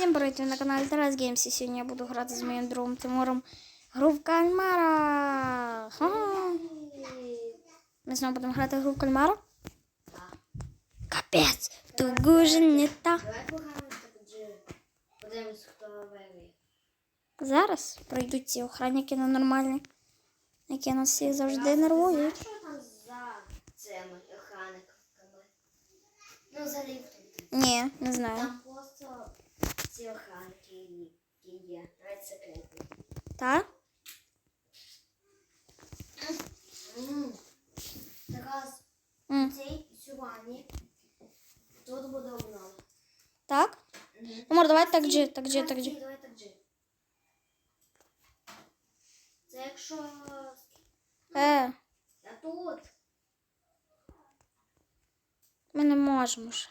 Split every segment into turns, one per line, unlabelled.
Всім привіт, ви на каналі Тарас Геймс. І сьогодні я буду грати з моїм другом Тимуром гру в кальмара. Ха-ха. Ми знову будемо грати в гру в кальмара. Капець, не та.
Так же. Хто виграє.
Зараз пройдуть ці охранники на нормальні, які нас всіх завжди нервують.
Ну, за ліфтом.
Ні, не знаю.
Там просто ці охранники, є. Навіть секретні.
Та?
М. Тарас,
М,
цей сьогодні тут буде обнова.
Так? Тимур, давай так же, так же, так же.
Давай так же. Це якщо...
Е,
Я тут.
ми не можемо ж.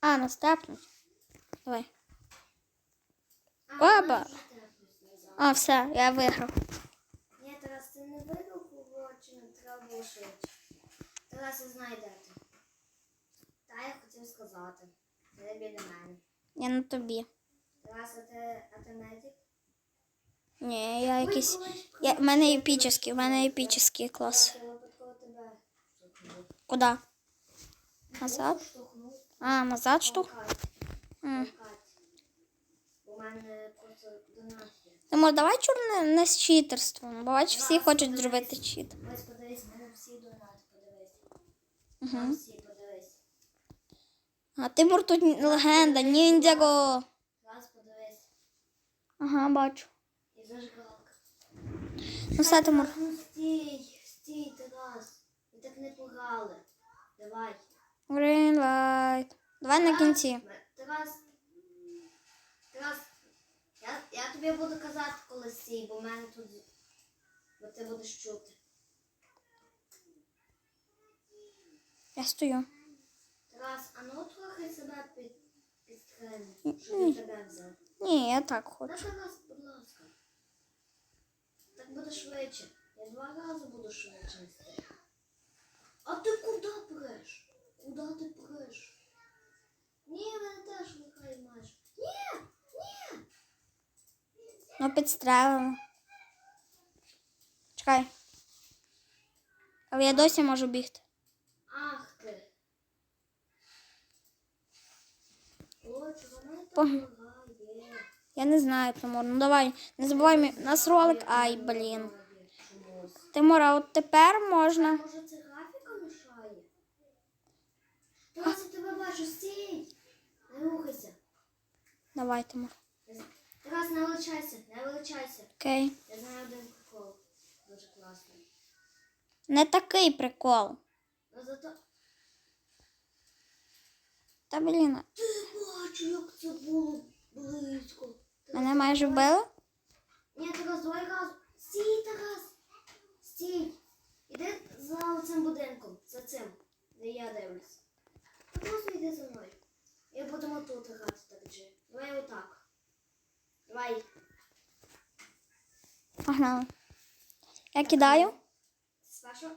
А, нас тепнуть. Давай.
А,
Опа.
вона вже тепнуть назад.
А, все, я виграв.
Ні, Тарас, ти не виграв кого чи не треба було швидше. Тарас, знаю. Та я хотів сказати. Ти біля мене.
Я на тобі.
Тарас, а ти, а ти медик?
Ні, я якийсь. Я, в мене епічний, в мене епічний клас.
Я випадково тебе.
Куди? Назад? А, назад штук?
Толкать,
М.
У мене просто донат є.
Тимур, давай чур не, з читерством. Бо бач, всі хочуть зробити чит.
Ось подивись, мене всі донати, подивись.
Угу.
Там всі, подивись.
А Тимур тут легенда, ніндзяго.
Тарас, подивись.
Ага, бачу.
І зажигалка.
Ну все, Тимур.
Ну стій, стій, Тарас. Ви так не пограли. Давай.
Green light. Давай на кінці.
Ме- Тарас. Тарас. Я, я тобі буду казати, коли стій, бо в мене тут. Бо ти будеш чути.
Я стою.
Тарас, а ну трохи себе під, підтримай, щоб я тебе взяв.
Ні, я так
Та
хочу.
Тарас, будь ласка. Так буде швидше. Я два рази буду швидше. А ти куди преш? Куди ти преш? Ні, мене теж нехай маєш. Ні, ні.
Ну, підстрелимо. Чекай. Але я досі можу бігти.
Ах ти. Вона.
Я не знаю, Тимур. Ну давай, не забувай, мі- у нас ролик. Ай, блін. Тимур, а от тепер можна.
Може це графіка мішає? Я тебе бачу, стій! Не рухайся.
Давай, Тимур.
Тарас, не величайся, не величайся.
Окей.
Я знаю один прикол. Дуже класний.
Не такий прикол.
Ну зато
Та блін,
ти бачу, як це було близько.
Мене майже вбили.
Ні, Тарас, давай разом. Стій, Тарас! Стій! Іди за цим будинком, за цим, де я дивлюсь. Та просто йди за мною. І будемо тут грати так же. Давай отак. Давай.
Погнали. Я кидаю.
Ти спершу?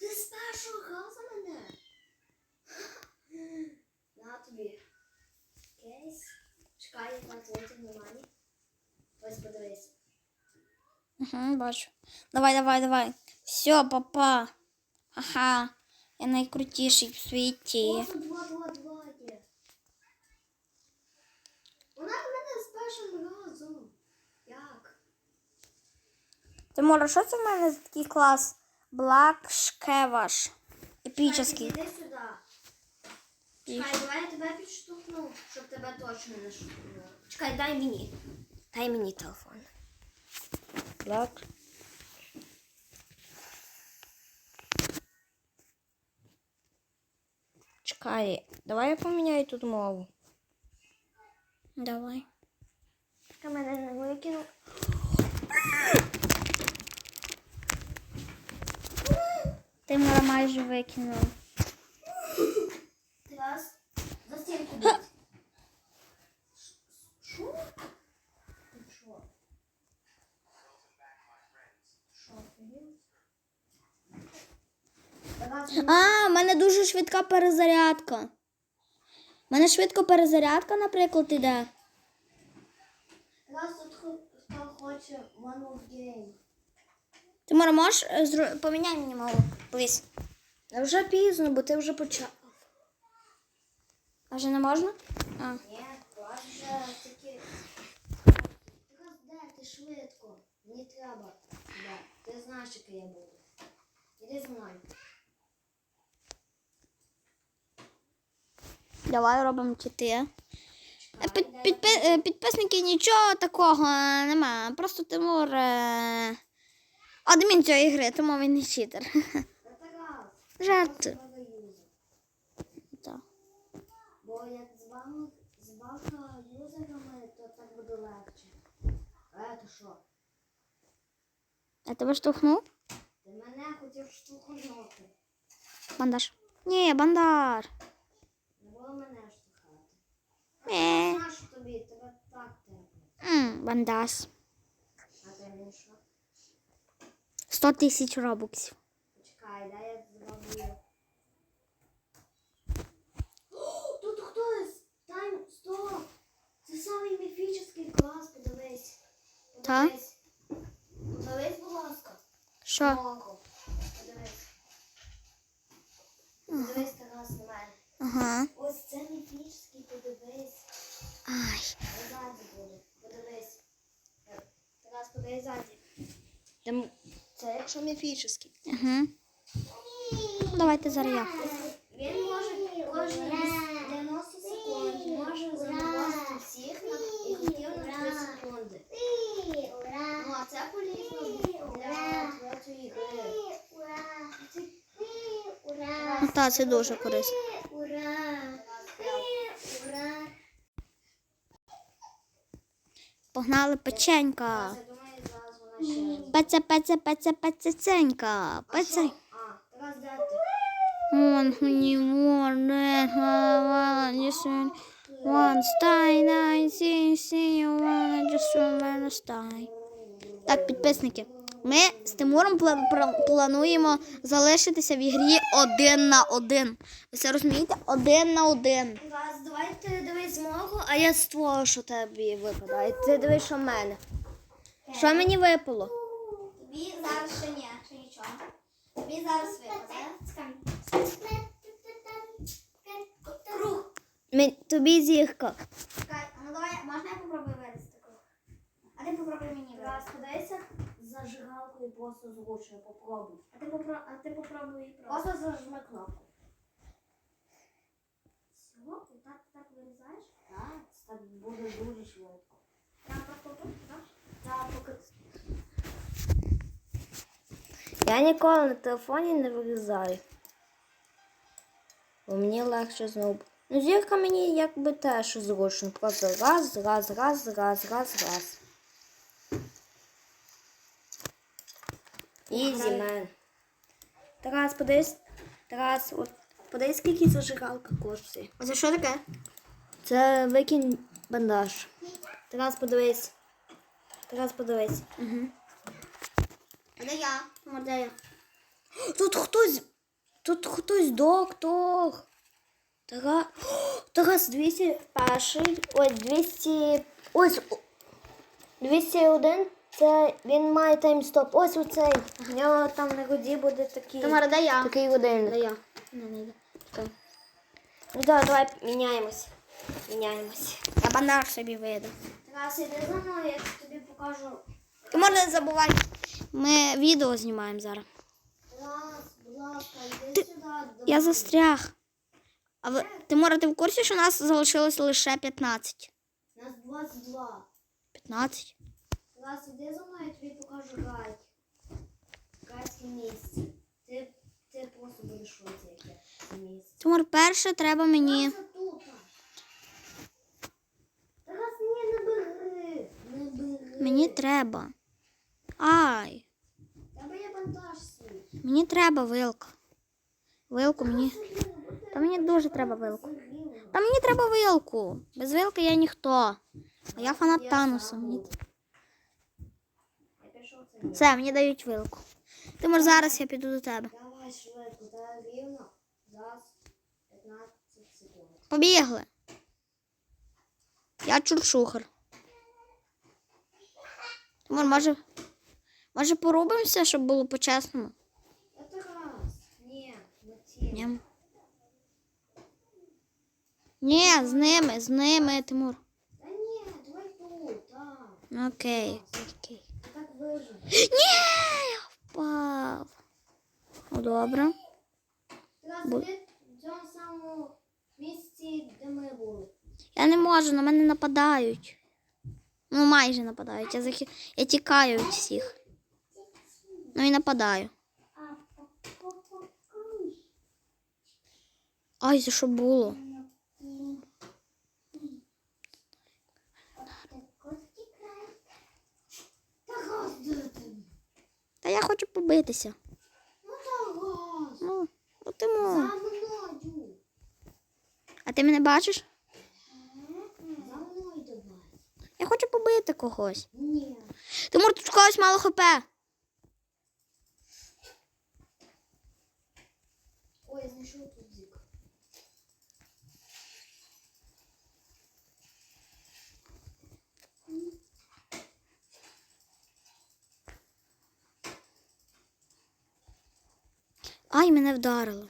Ти спершу грав за мене. На тобі. Кейс. Чекай, я твоїх нормальні. Ось подивись.
Угу, бачу. Давай, давай, давай. Все, папа. Ага. Я найкрутіший в світі.
О, два, два, два є. Вона в мене з першим разом. Як?
Тимур, а що це в мене за такий клас? Black Шкеваш. Епічний.
Іди сюди. Чекай, давай я тебе підштовхну, щоб тебе точно не штовхнуло. Чекай, дай мені. Дай мені телефон.
Black.
Чекай, давай я поміняю тут мову.
Давай.
Ти мене не викинув.
Тимура майже викинула.
Раз. За стінку бить. Що? Ти що? Що? Тарас,
А, в мене дуже швидка перезарядка. У мене швидко перезарядка, наприклад, іде.
Раз тут хто хоче One of Game.
Тимур, можеш е, зро- поміняй мені мову, плиз.
Вже пізно, бо ти вже почав.
А вже не можна? А.
Ні, клас вже такі. Ти швидко. Мені треба. Да. Ти знаєш, який я буду. Іди зі.
Давай робимо чити. Е, Під, підпи- е, підписники нічого такого нема. Просто Тимур. Адмін цієї гри, тому він не читер. Жарт.
Бо як з вами з багато юзерами, то так буде легше. А то що?
Я тебе штовхнув?
Ти мене хотів штовхнути.
Бандаж. Ні, бандар.
Не було мене штовхати.
Ні.
Знаєш тобі, тебе так треба.
Бандаж.
А ти мені що?
100 тисяч робоксів.
Почекай, дай я зроблю. О, Тут хтось! Тайм, стоп! Це самий міфічний клас, подивись.
Та?
Подивись. Подивись, будь ласка.
Що?
Око. Подивись. Подивись Тарас на мене.
Ага.
Якщо міфічний.
Угу. Давайте зараз я.
Він може кожні 90 секунд може заморозити всіх на ефективно 3 секунди. Ну, а це полізно для третьої гри.
Ну, та, це дуже корисно. Погнали печенька.
Що? А, Тарас, де ти?
Он лісен. One stay, nine, six, see you wanna just wanna stay. Так, підписники. Ми з Тимуром плануємо залишитися в ігрі один на один. Ви це розумієте? Один на один.
Тарас, давай ти дивись мого,
А я з твого, що тобі випадає. Ти дивись, що в мене. Що мені випало?
Тобі зараз ще ні, ще нічого. Тобі зараз випаде. Круг.
Мен- Тобі зірка.
Чекай, а ну давай, можна я попробую вирізати круг? А ти попробуй мені Раз, подивися зажигалкою просто зручно, попробуй. А ти, попро... а ти попробуй просто. Просто зажми кнопку. Все, і так, так вирізаєш? Так, це так буде дуже швидко. Прям так, так? Так, поки
Я ніколи на телефоні не вирізаю. Бо мені легше знову. Ну, зірка мені якби теж зручно. Просто раз, раз, раз, раз, раз, раз. Ізі, мен. Тарас, подивись. Тарас, от подивись, скільки зажигалка коштує.
А це що таке?
Це викинь бандаж. Тарас, подивись. Тарас, подивись.
А де я? Де я?
Тут хтось. Тут хтось доктор. Тарас. Тарас 201. Ой, 200. Ось. 201. Це він має таймстоп. Ось оцей. У нього там на груді буде такий.
Тимур, де я?
Такий годинник.
Де я? Не, не йде. Чекай.
Ну давай, давай міняємось. Міняємось.
Я бандаж собі вийду.
Тарас, іди за мною, я тобі покажу.
Тимур, не забувай. Ми відео знімаємо зараз.
До
Я застряг. А ви, Тимур, ти в курсі, що у нас залишилось лише 15?
Нас 22.
15?
Тарас, іди за мною, я тобі покажу гайд. Гайдське місце. Ти, ти просто будеш яке місце.
Тимур, перше треба мені.
Тарас, тут. Тарас, ні, не бери. Не бери.
Мені треба. Ай, мені треба вилка. Вилку мені. Та мені дуже треба вилку. Та мені треба вилку. Без вилки я ніхто. А я фанат Тануса. Мені...
це.
Все, мені дають вилку. Тимур, зараз я піду до тебе.
Давай швидко, та рівно. Зараз 15 секунд.
Побігли. Я чуршухар. Тимур, може, може порубимося, щоб було по-чесному?
Ні, не.
Ні. З ними, з ними, Тимур.
Та ні, давай тут, так.
Окей, окей.
Так вижу.
Ні, я впав. Ну, добре. Бу-
місці, де ми були.
Я не можу, на мене нападають. Ну, майже нападають. Я, захи... я тікаю від всіх. Ну і нападаю. Ай, це що було? Та я хочу побитися.
Ну,
ну
За
А ти мене бачиш?
За.
Я хочу побити когось.
Ні.
Тимур, тут когось мало хп.
Ой, я знайшов тут зік.
Ай, мене вдарило.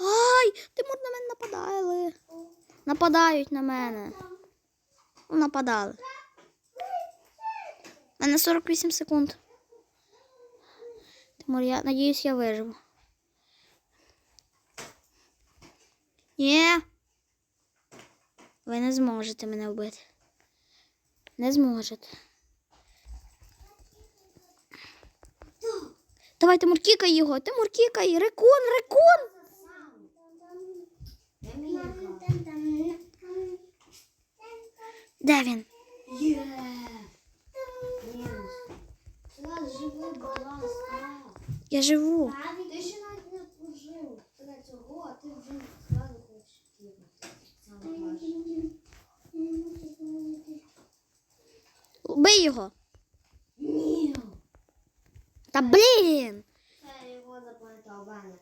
Ай, Тимур на мене нападали. Нападають на мене. Ну, нападали. У мене 48 секунд. Тимур, я надіюсь, я виживу. Ні. Ви не зможете мене вбити. Не зможете. Давай, Тимур, кікай його. Тимур, кікай. Рекун, рекун.
Я.
Де він?
Є.
Я живу.
Ти ще навіть не служив. Тебе цього, а ти вже зразу хочеш кидати. Саме краще.
Убий його.
Ні.
Та блін.
Це його запам'ятав Бене.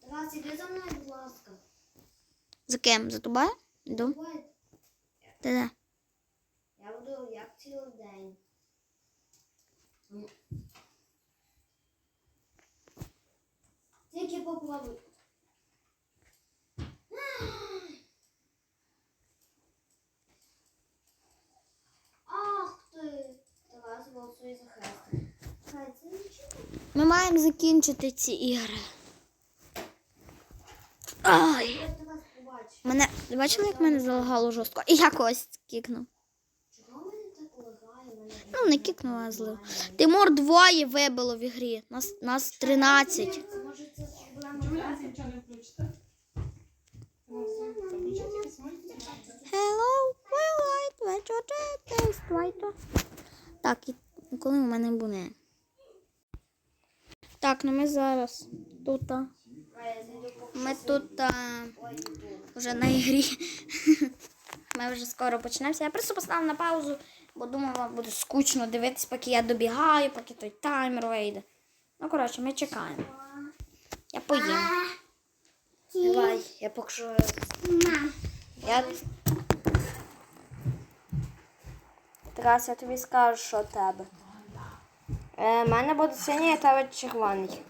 Тарас, іди за мною, будь ласка.
За ким? За тобою? Йду. Де?
Я буду як цілий день. Тільки попробуй. Ах ти! Тарас голосує за хрест. Хай це нічого.
Ми маємо закінчити ці ігри. Ай. Мене. Бачили, як мене залагало жорстко? І я когось кікнув. Ну, не кікнув, а злив. Тимур двоє вибило в ігрі. Нас, нас 13.
Може це
ви
графіки?
нічого не включите? Включите свій
Hello, we light, taste. Так, і коли у мене буде? Так, ну ми зараз тут. Ми тут а, вже на ігрі. Ми вже скоро почнемося. Я просто поставив на паузу, бо думаю, вам буде скучно дивитись, поки я добігаю, поки той таймер вийде. Ну, коротше, ми чекаємо. Я поїм.
Давай, я поки що.
Я... Тарас, я тобі скажу, що тебе.
Е, мене буде синій, а тебе червоний.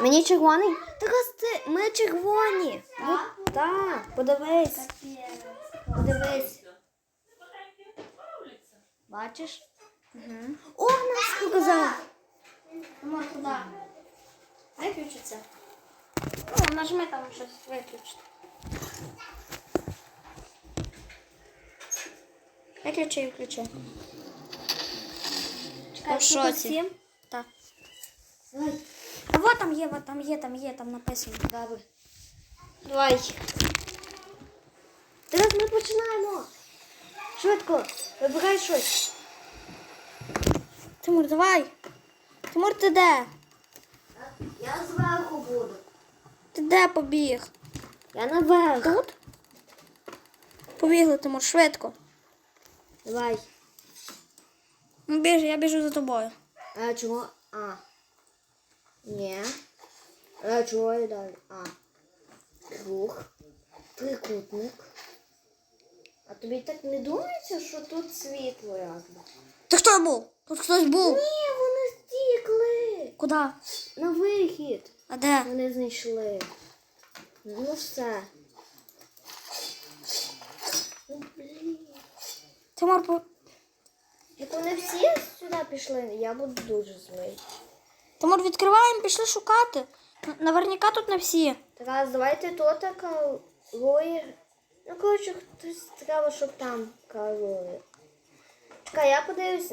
Мені червоний? Тарас, ти, ми червоні. Так? Так, подивись. Подивись.
Бачиш?
О, нас показав.
Ну, туди. Виключиться. Ну, нажми там щось виключити. Виключи і включи.
Чекай,
В шоці. Так.
Давай.
А вот там є, вот там є, там є, там написано.
Добре.
Давай. Тарас, ми починаємо. Швидко, вибирай щось.
Тимур, давай. Тимур, ти де?
Я зверху буду.
Ти де побіг?
Я наверх.
Тут? Побігли, Тимур, швидко.
Давай.
Ну, біж, я біжу за тобою.
А чого? А. Ні. А чого я далі? А. Круг. Трикутник.
А тобі так не думається, що тут світло якби?
Ти хто був? Тут хтось був.
Ні, вони стікли.
Куди?
На вихід.
А де?
Вони знайшли. Ну все. Ну, блін.
Тимур, по...
Як вони всі сюди пішли, я буду дуже злий.
Тимур, відкриваємо, пішли шукати. Н- Наверняка тут не всі.
Тарас, давайте тут калує. Ну, коротше, хтось треба, щоб там калує. Чекай, я подивлюсь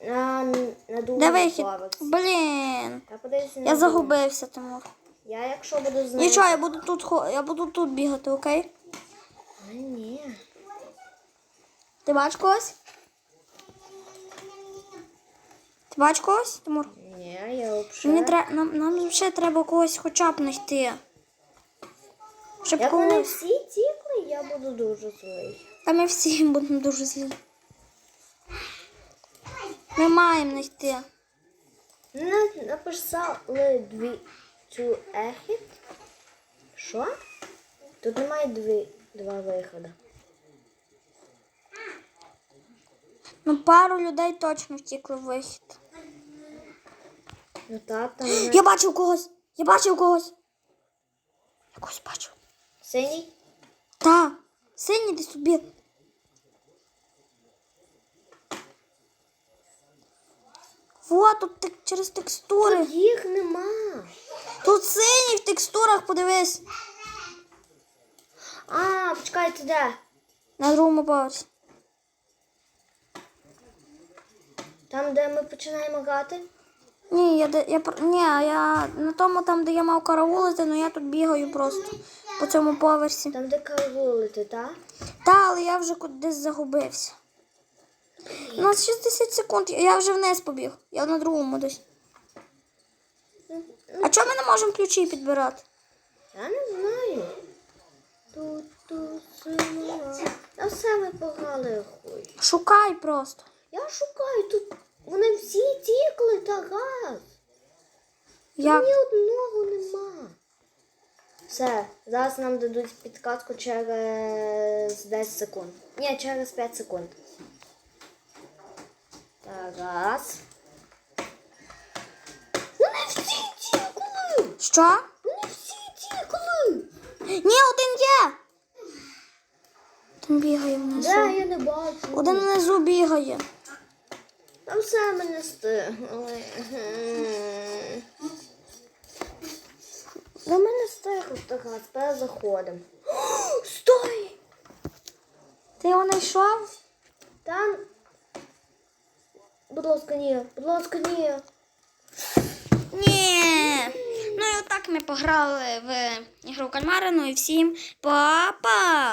на, на другий
Де вихід? Блін.
Я подивлюся на
Я загубився, Тимур.
Я якщо буду знати.
Нічого, я буду тут хо- я буду тут бігати, окей?
А, ні.
Ти бачиш когось? Ти бачиш когось, Тимур?
Ні, я
Мені
взагалі.
тре... нам, нам ще треба когось хоча б знайти. Щоб
Як вони
когось.
всі тікли, я буду дуже злий.
Та ми всі будемо дуже злі. Ми маємо знайти.
Не написали дві цю ехід. Що? Тут немає дві, два виходи.
Ну, пару людей точно втікли в вихід.
Ну так, там не...
Я бачив когось! Я бачив когось! Я когось бачив.
синій.
Та, синій десь біг. Вот тут тек- через текстури.
Тут їх нема.
Тут синій в текстурах, подивись.
А, почекайте, де?
На другому поверсі.
Там, де ми починаємо грати?
Ні, я, де- я, ні, я на тому там, де я мав караулити, ну я тут бігаю просто по цьому поверсі.
Там, де карвулити, так?
Та, але я вже кудись загубився. У нас 60 секунд, я вже вниз побіг. Я на другому десь. А чому ми не можемо ключі підбирати?
Я не знаю. Тут, тут, сила. А все ми пограли хуй.
Шукай просто.
Я шукаю тут. Вони всі тікли, Тарас.
Як?
Ні одного нема. Все, зараз нам дадуть підказку через 10 секунд. Ні, через 5 секунд. Тарас. Вони всі тікли!
Що?
Вони всі тікли!
Ні, один є. Один бігає внизу.
Де я не бачу.
Один внизу бігає.
Там все мене стигли. До мене стигло Тарас, перезаходимо. Стой!
Ти його знайшов?
Там. Будь ласка, ні. Будь ласка, ні.
Ні. Ну і отак ми пограли в ігру кальмара. Ну і всім па-па!